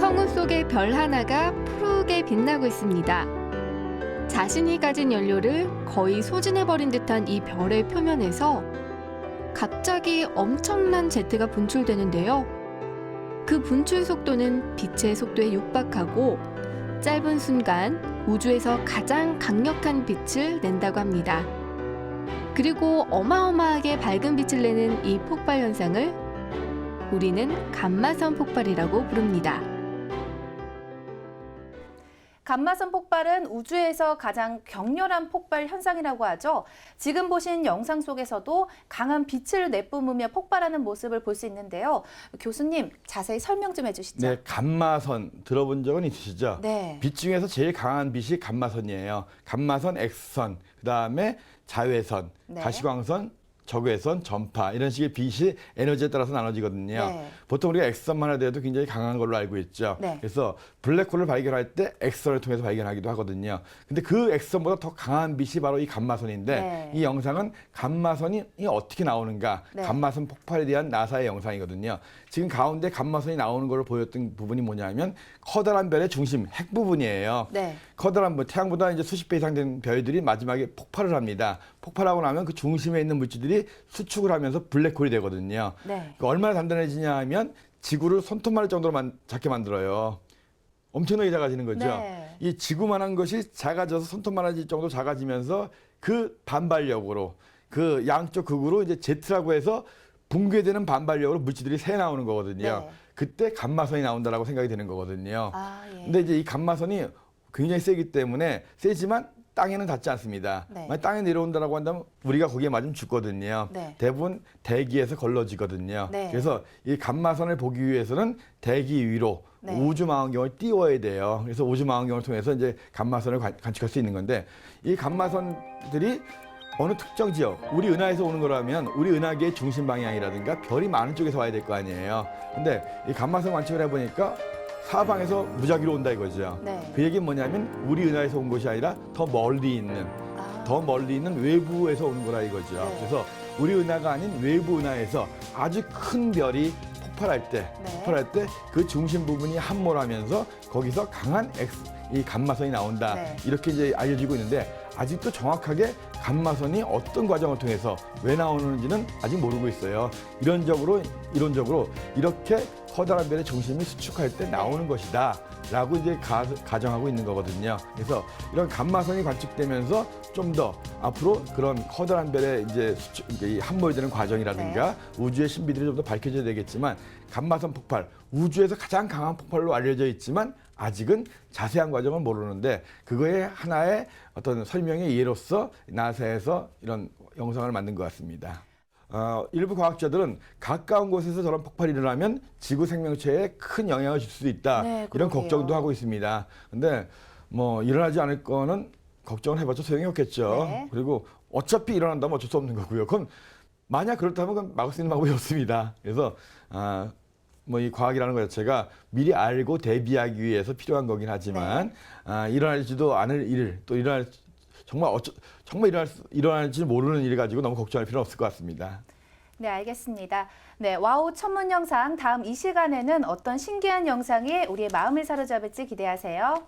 성우 속의 별 하나가 푸르게 빛나고 있습니다. 자신이 가진 연료를 거의 소진해버린 듯한 이 별의 표면에서 갑자기 엄청난 제트가 분출되는데요. 그 분출 속도는 빛의 속도에 육박하고 짧은 순간 우주에서 가장 강력한 빛을 낸다고 합니다. 그리고 어마어마하게 밝은 빛을 내는 이 폭발 현상을 우리는 감마선 폭발이라고 부릅니다. 감마선 폭발은 우주에서 가장 격렬한 폭발 현상이라고 하죠. 지금 보신 영상 속에서도 강한 빛을 내뿜으며 폭발하는 모습을 볼 수 있는데요. 교수님, 자세히 설명 좀 해주시죠. 네, 감마선 들어본 적은 있으시죠? 네. 빛 중에서 제일 강한 빛이 감마선이에요. 감마선, X선, 그 다음에 자외선, 네. 가시광선, 적외선, 전파 이런 식의 빛이 에너지에 따라서 나눠지거든요. 네. 보통 우리가 X선만 하더라도 굉장히 강한 걸로 알고 있죠. 네. 그래서 블랙홀을 발견할 때 X선을 통해서 발견하기도 하거든요. 근데 그 X선보다 더 강한 빛이 바로 이 감마선인데 네. 이 영상은 감마선이 어떻게 나오는가, 네. 감마선 폭발에 대한 나사의 영상이거든요. 지금 가운데 감마선이 나오는 걸 보였던 부분이 뭐냐면 커다란 별의 중심, 핵 부분이에요. 네. 커다란 뭐 태양보다 이제 수십 배 이상 된 별들이 마지막에 폭발을 합니다. 폭발하고 나면 그 중심에 있는 물질들이 수축을 하면서 블랙홀이 되거든요. 네. 그 얼마나 단단해지냐 하면 지구를 손톱만할 정도로 만, 작게 만들어요. 엄청나게 작아지는 거죠. 네. 이 지구만한 것이 작아져서 손톱만해질 정도 작아지면서 그 반발력으로 그 양쪽 극으로 이제 제트라고 해서 붕괴되는 반발력으로 물질들이 새 나오는 거거든요. 네. 그때 감마선이 나온다라고 생각이 되는 거거든요. 아, 예. 근데 이제 이 감마선이 굉장히 세기 때문에 세지만 땅에는 닿지 않습니다. 네. 만약 땅에 내려온다라고 한다면 우리가 거기에 맞으면 죽거든요. 네. 대부분 대기에서 걸러지거든요. 네. 그래서 이 감마선을 보기 위해서는 대기 위로 네. 우주 망원경을 띄워야 돼요. 그래서 우주 망원경을 통해서 이제 감마선을 관- 관측할 수 있는 건데 이 감마선들이 어느 특정 지역, 우리 은하에서 오는 거라면 우리 은하계의 중심 방향이라든가 별이 많은 쪽에서 와야 될 거 아니에요. 근데 이 감마선 관측을 해보니까 사방에서 무작위로 온다 이거죠. 네. 그 얘기는 뭐냐면 우리 은하에서 온 것이 아니라 더 멀리 있는 아, 더 멀리 있는 외부에서 오는 거라 이거죠. 네. 그래서 우리 은하가 아닌 외부 은하에서 아주 큰 별이 폭발할 때, 네. 폭발할 때 그 중심 부분이 함몰하면서 거기서 강한 X, 이 감마선이 나온다. 네. 이렇게 이제 알려지고 있는데 아직도 정확하게 감마선이 어떤 과정을 통해서 왜 나오는지는 아직 모르고 있어요. 이론적으로 이론적으로 이렇게 커다란 별의 중심이 수축할 때 나오는 것이다. 라고 이제 가, 가정하고 있는 거거든요. 그래서 이런 감마선이 관측되면서 좀 더 앞으로 그런 커다란 별의 이제 수축, 함몰되는 과정이라든가 우주의 신비들이 좀 더 밝혀져야 되겠지만 감마선 폭발, 우주에서 가장 강한 폭발로 알려져 있지만 아직은 자세한 과정은 모르는데 그거의 하나의 어떤 설명의 예로서 나사에서 이런 영상을 만든 것 같습니다. 어, 일부 과학자들은 가까운 곳에서 저런 폭발이 일어나면 지구 생명체에 큰 영향을 줄 수도 있다. 네, 이런 그러게요. 걱정도 하고 있습니다. 근데 뭐 일어나지 않을 거는 걱정을 해봤자 소용이 없겠죠. 네. 그리고 어차피 일어난다면 어쩔 수 없는 거고요. 그건 만약 그렇다면 그건 막을 수 있는 방법이 없습니다. 그래서 아, 뭐 이 과학이라는 것 자체가 미리 알고 대비하기 위해서 필요한 거긴 하지만 네. 아, 일어나지도 않을 일, 또 일어날 정말 어쩌, 정말 일어날 수- 일어날지 모르는 일 가지고 너무 걱정할 필요는 없을 것 같습니다. 네, 알겠습니다. 네, 와우 천문 영상 다음 이 시간에는 어떤 신기한 영상이 우리의 마음을 사로잡을지 기대하세요.